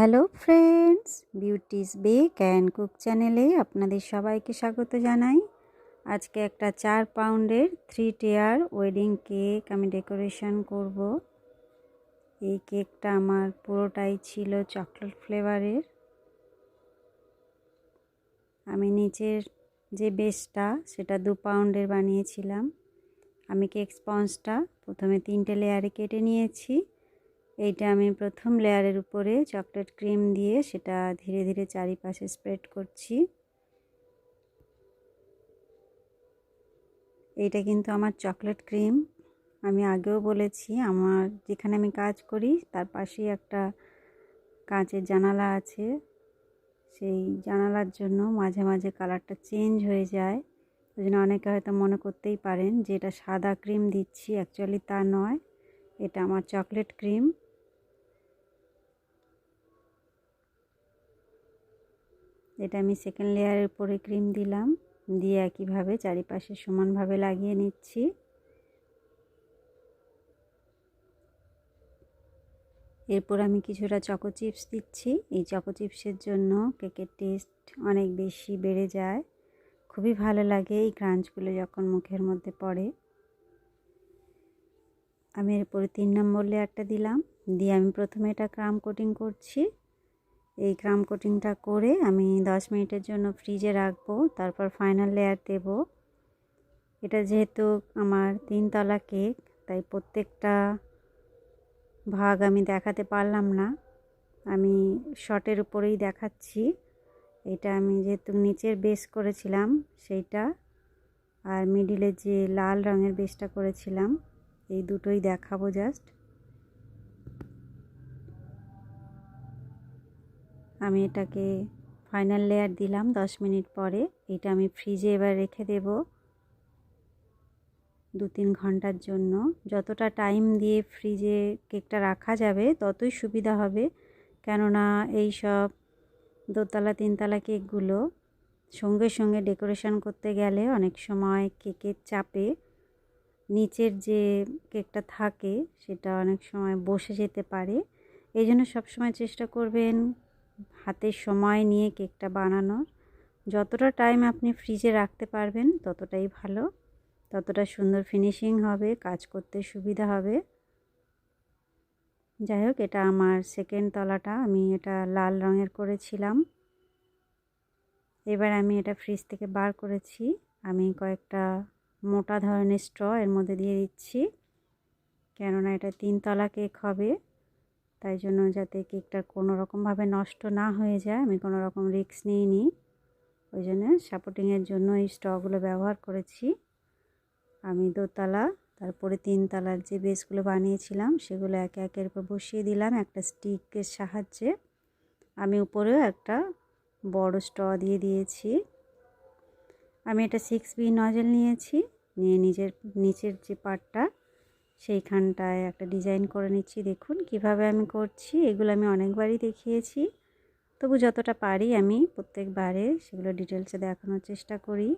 Hello friends, beauty's bake and cook চ্যানেলে আপনাদের সবাইকে স্বাগত জানাই। আজকে একটা চার পাউন্ডের থ্রি টিয়ার ওয়েডিং কেক আমি ডেকোরেশন করব। এই কেকটা আমার পুরোটাই ছিল চকলেট ফ্লেভারের। আমি নিচের যে বেসটা সেটা দু পাউন্ডের বানিয়েছিলাম। আমি কেক স্পঞ্জটা প্রথমে তিনটে লেয়ারে কেটে নিয়েছি। এইটা আমি প্রথম লেয়ারের উপরে চকলেট ক্রিম দিয়ে সেটা ধীরে ধীরে চারিপাশে স্প্রেড করছি। এইটা কিন্তু আমার চকলেট ক্রিম। আমি আগেও বলেছি, আমার যেখানে আমি কাজ করি তার পাশেই একটা কাঁচের জানালা আছে। সেই জানালার জন্য মাঝে মাঝে কালারটা চেঞ্জ হয়ে যায়। ওই জন্য অনেকে হয়তো মনে করতেই পারেন যে এটা সাদা ক্রিম দিচ্ছি, অ্যাকচুয়ালি তা নয়। এটা আমার চকলেট ক্রিম। এটা আমি সেকেন্ড লেয়ারের উপরে ক্রিম দিলাম। দিয়ে একইভাবে চারিপাশে সমানভাবে লাগিয়ে নিচ্ছি। এরপর আমি কিছুটা চকো চিপস দিচ্ছি। এই চকো চিপসের জন্য কেকের টেস্ট অনেক বেশি বেড়ে যায়। খুবই ভালো লাগে এই ক্রাঞ্চগুলো যখন মুখের মধ্যে পড়ে। আমি এরপরে তিন নম্বর লেয়ারটা দিলাম। দিয়ে আমি প্রথমে এটা ক্রাম কোটিং করছি। এই ক্রাম কোটিংটা করে আমি দশ মিনিটের জন্য ফ্রিজে রাখব, তারপর ফাইনাল লেয়ার দেব। এটা যেহেতু আমার তিনতলা কেক, তাই প্রত্যেকটা ভাগ আমি দেখাতে পারলাম না। আমি শটের উপরেই দেখাচ্ছি। এটা আমি যেহেতু নিচের বেস করেছিলাম সেইটা, আর মিডিলের যে লাল রঙের বেসটা করেছিলাম, এই দুটোই দেখাবো জাস্ট। আমি এটাকে ফাইনাল লেয়ার দিলাম দশ মিনিট পরে। এটা আমি ফ্রিজে এবার রেখে দেব দু তিন ঘণ্টার জন্য। যতটা টাইম দিয়ে ফ্রিজে কেকটা রাখা যাবে, ততই সুবিধা হবে। কেননা এই সব দোতলা, তিনতলা কেকগুলো সঙ্গে সঙ্গে ডেকোরেশন করতে গেলে অনেক সময় কেকের চাপে নিচের যে কেকটা থাকে, সেটা অনেক সময় বসে যেতে পারে। এই জন্য সবসময় চেষ্টা করবেন হাতে সময় নিয়ে কেকটা বানানোর। যতটা টাইম আপনি ফ্রিজে রাখতে পারবেন, ততটাই ভালো। ততটা সুন্দর ফিনিশিং হবে, কাজ করতে সুবিধা হবে। যাই হোক, এটা আমার সেকেন্ড তলাটা। আমি এটা লাল রঙের করেছিলাম। এবার আমি এটা ফ্রিজ থেকে বার করেছি। আমি কয়েকটা মোটা ধরনের স্ট্র এর মধ্যে দিয়ে দিচ্ছি। কেননা এটা তিনতলা কেক হবে। তাই জন্য যাতে কেকটা কোনো রকমভাবে নষ্ট না হয়ে যায়, আমি কোনো রকম রিক্স নিইনি। ওই জন্য সাপোর্টিংয়ের জন্য এই স্টগুলো ব্যবহার করেছি। আমি দোতলা, তারপরে তিনতলার যে বেসগুলো বানিয়েছিলাম, সেগুলো একে একের উপর বসিয়ে দিলাম একটা স্টিকের সাহায্যে। আমি উপরেও একটা বড় স্ট্র দিয়ে দিয়েছি। আমি এটা সিক্স বি নজেল নিয়েছি, নিয়ে নিজের, নিচের যে পার্টটা সেইখানটায় একটা ডিজাইন করে নিচ্ছি। দেখুন কীভাবে আমি করছি। এগুলো আমি অনেকবারই দেখিয়েছি। তবু যতটা পারি আমি প্রত্যেকবারে সেগুলো ডিটেলসে দেখানোর চেষ্টা করি।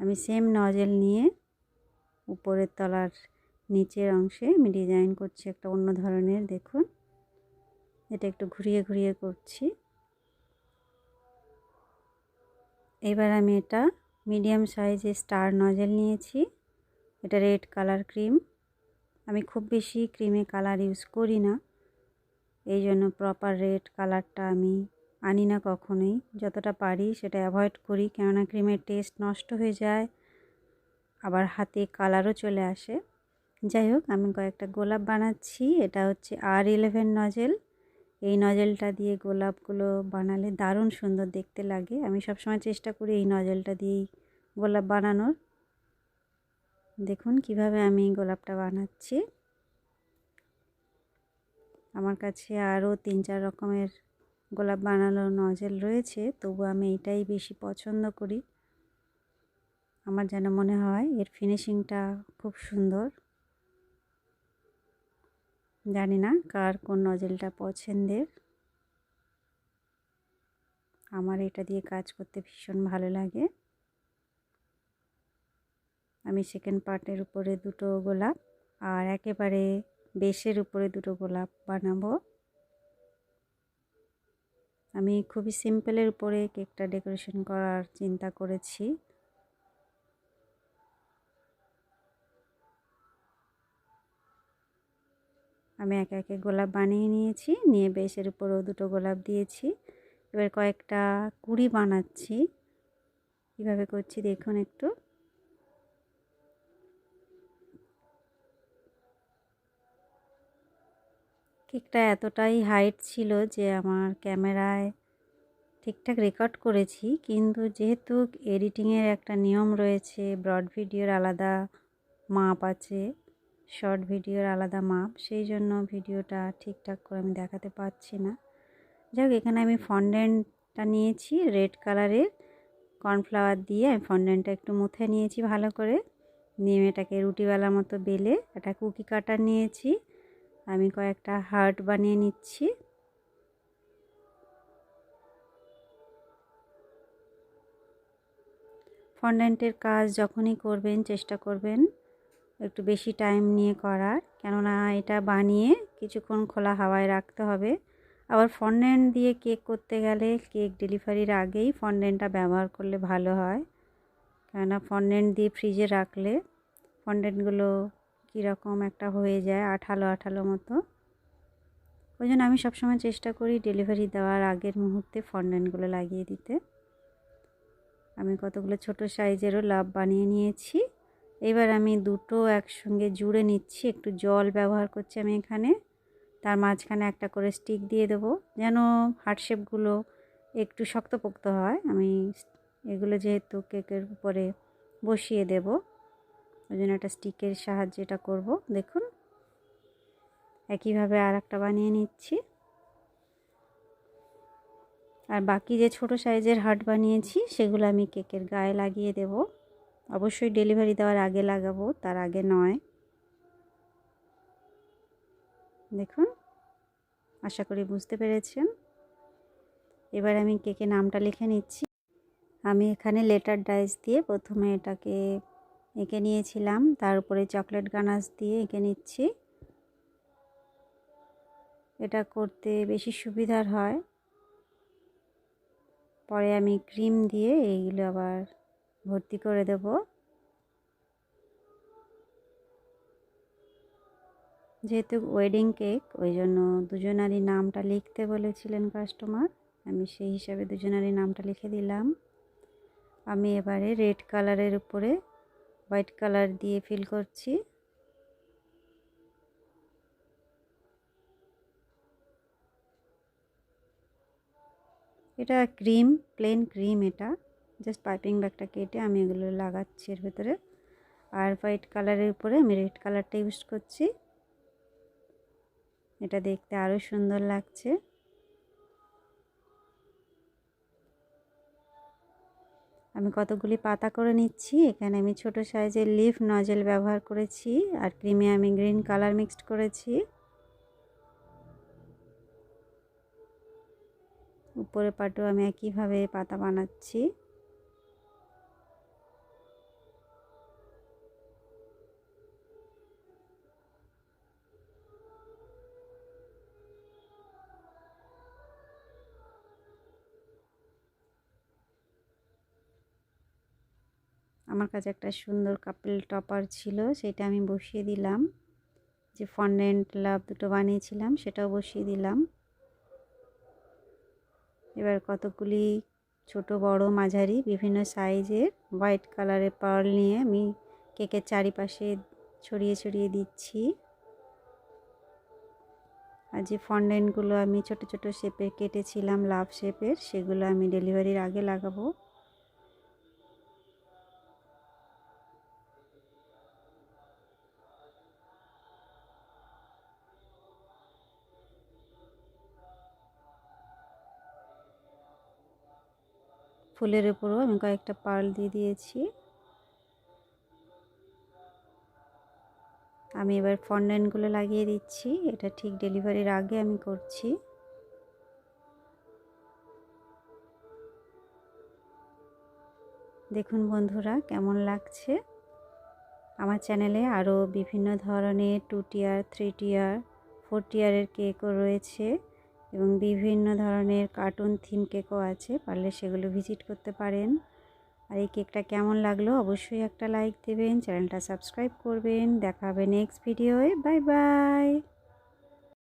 আমি সেম নজেল নিয়ে উপরের তলার নিচের অংশে আমি ডিজাইন করছি একটা অন্য ধরনের। দেখুন, এটা একটু ঘুরিয়ে ঘুরিয়ে করছি। এবার আমি এটা মিডিয়াম সাইজে স্টার নজেল নিয়েছি। এটা রেড কালার ক্রিম। আমি খুব বেশি ক্রিমে কালার ইউজ করি না। এই জন্য প্রপার রেড কালারটা আমি আনি না কখনোই। যতটা পারি সেটা অ্যাভয়েড করি, কেননা ক্রিমের টেস্ট নষ্ট হয়ে যায়, আবার হাতে কালারও চলে আসে। যাই হোক, আমি কয়েকটা গোলাপ বানাচ্ছি। এটা হচ্ছে আর ইলেভেন নজেল। এই নজেলটা দিয়ে গোলাপগুলো বানালে দারুণ সুন্দর দেখতে লাগে। আমি সবসময় চেষ্টা করি এই নজেলটা দিয়েই গোলাপ বানানোর। দেখুন কীভাবে আমি গোলাপটা বানাচ্ছি। আমার কাছে আরও তিন চার রকমের গোলাপ বানানোর নজেল রয়েছে, তবু আমি এটাই বেশি পছন্দ করি। আমার যেন মনে হয় এর ফিনিশিংটা খুব সুন্দর। জানি না কার কোন নজেলটা পছন্দের। আমার এটা দিয়ে কাজ করতে ভীষণ ভালো লাগে। আমি সেকেন্ড পার্টের উপরে দুটো গোলাপ আর একেবারে বেশের উপরে দুটো গোলাপ বানাবো। আমি খুবই সিম্পলের উপরে কেকটা ডেকোরেশন করার চিন্তা করেছি। আমি একে একে গোলাপ বানিয়ে নিয়েছি, নিয়ে বেশের উপরেও দুটো গোলাপ দিয়েছি। এবার কয়েকটা কুড়ি বানাচ্ছি। কীভাবে করছি দেখুন একটু। কেকটা এতটাই হাইট ছিল যে আমার ক্যামেরায় ঠিকঠাক রেকর্ড করেছি। কিন্তু যেহেতু এডিটিংয়ের একটা নিয়ম রয়েছে, ব্রড ভিডিওর আলাদা মাপ আছে, শর্ট ভিডিওর আলাদা মাপ, সেই জন্য ভিডিওটা ঠিকঠাক করে আমি দেখাতে পারছি না। যাই হোক, এখানে আমি ফন্ডেন্টটা নিয়েছি, রেড কালারের কর্নফ্লাওয়ার দিয়ে আমি ফন্ডেন্টটা একটু মুথে নিয়েছি ভালো করে। নিয়ে এটাকে রুটিওয়ালার মতো বেলে একটা কুকি কাটার নিয়েছি। আমি কয়েকটা হার্ট বানিয়ে নিচ্ছি। ফন্ডেন্টের কাজ যখনই করবেন, চেষ্টা করবেন একটু বেশি টাইম নিয়ে করার। কেননা এটা বানিয়ে কিছুক্ষণ খোলা হাওয়ায় রাখতে হবে। আবার ফন্ডেন্ট দিয়ে কেক করতে গেলে কেক ডেলিভারির আগেই ফন্ডেন্টটা ব্যবহার করলে ভালো হয়। কেননা ফন্ডেন্ট দিয়ে ফ্রিজে রাখলে ফন্ডেন্টগুলো কীরকম একটা হয়ে যায়, আঠালো আঠালো মতো। ওই জন্য আমি সবসময় চেষ্টা করি ডেলিভারি দেওয়ার আগের মুহূর্তে ফন্ডেন্টগুলো লাগিয়ে দিতে। আমি কতগুলো ছোট সাইজেরও লাভ বানিয়ে নিয়েছি। এবার আমি দুটো একসঙ্গে জুড়ে নিচ্ছি, একটু জল ব্যবহার করছি আমি এখানে। তার মাঝখানে একটা করে স্টিক দিয়ে দেবো, যেন হার্টশেপগুলো একটু শক্তপোক্ত হয়। আমি এগুলো যেহেতু কেকের উপরে বসিয়ে দেব। ওই জন্য একটা স্টিকের সাহায্যে এটা করব। দেখুন, একইভাবে আর একটা বানিয়ে নিচ্ছি। আর বাকি যে ছোট সাইজের হার্ট বানিয়েছি, সেগুলো আমি কেকের গায়ে লাগিয়ে দেব। অবশ্যই ডেলিভারি দেওয়ার আগে লাগাবো, তার আগে নয়। দেখুন, আশা করি বুঝতে পেরেছেন। এবার আমি কেকে নামটা লিখে নিচ্ছি। আমি এখানে লেটার ডাইস দিয়ে প্রথমে এটাকে এঁকে নিয়েছিলাম। তার উপরে চকলেট গানাস দিয়ে এঁকে নিচ্ছি। এটা করতে বেশি সুবিধার হয়। পরে আমি ক্রিম দিয়ে এইগুলো আবার ভর্তি করে দেব। যেহেতু ওয়েডিং কেক ওই জন্য দুজনারই নামটা লিখতে বলেছিলেন কাস্টমার আমি সেই হিসাবে দুজনারই নামটা লিখে দিলাম। আমি এবারে রেড কালারের উপরে হোয়াইট কালার দিয়ে ফিল করছি। এটা ক্রিম, প্লেন ক্রিম এটা। জাস্ট পাইপিং ব্যাগটা কেটে আমি এগুলো লাগাচ্ছি এর ভেতরে। আর হোয়াইট কালারের উপরে আমি রেড কালারটা ইউজ করছি। এটা দেখতে আরও সুন্দর লাগছে। আমি কতগুলি পাতা করে নিচ্ছি। এখানে আমি ছোট সাইজের লিফ নজেল ব্যবহার করেছি আর ক্রিমে আমি গ্রিন কালার মিক্সড করেছি। উপরে পাটু আমি একইভাবে পাতা বানাচ্ছি। আমার কাছে একটা সুন্দর কাপেল টপার ছিল, সেটা আমি বসিয়ে দিলাম। যে ফন্ডেন্ট লাভ দুটো বানিয়েছিলাম, সেটাও বসিয়ে দিলাম। এবার কতগুলি ছোট, বড়, মাঝারি, বিভিন্ন সাইজের হোয়াইট কালারের পার্ল নিয়ে আমি কেকের চারিপাশে ছড়িয়ে ছড়িয়ে দিচ্ছি। আর যে ফন্ডেন্টগুলো আমি ছোট ছোট শেপে কেটেছিলাম লাভ শেপের সেগুলো আমি ডেলিভারির আগে লাগাবো। ফুলের উপরও আমি কয়েকটা পার্ল দিয়ে দিয়েছি। আমি এবার ফন্ডেন্টগুলো লাগিয়ে দিচ্ছি। এটা ঠিক ডেলিভারির আগে আমি করছি। দেখুন বন্ধুরা, কেমন লাগছে? আমার চ্যানেলে আরও বিভিন্ন ধরনের two tier, three tier, four টিয়ারের কেকও রয়েছে। এবং বিভিন্ন ধরনের কার্টুন থিম কেকও আছে, পারলে সেগুলো ভিজিট করতে পারেন। আর এই কেকটা কেমন লাগল অবশ্যই একটা লাইক দেবেন চ্যানেলটা সাবস্ক্রাইব করবেন। দেখা হবে নেক্সট ভিডিওয়ে বাই বাই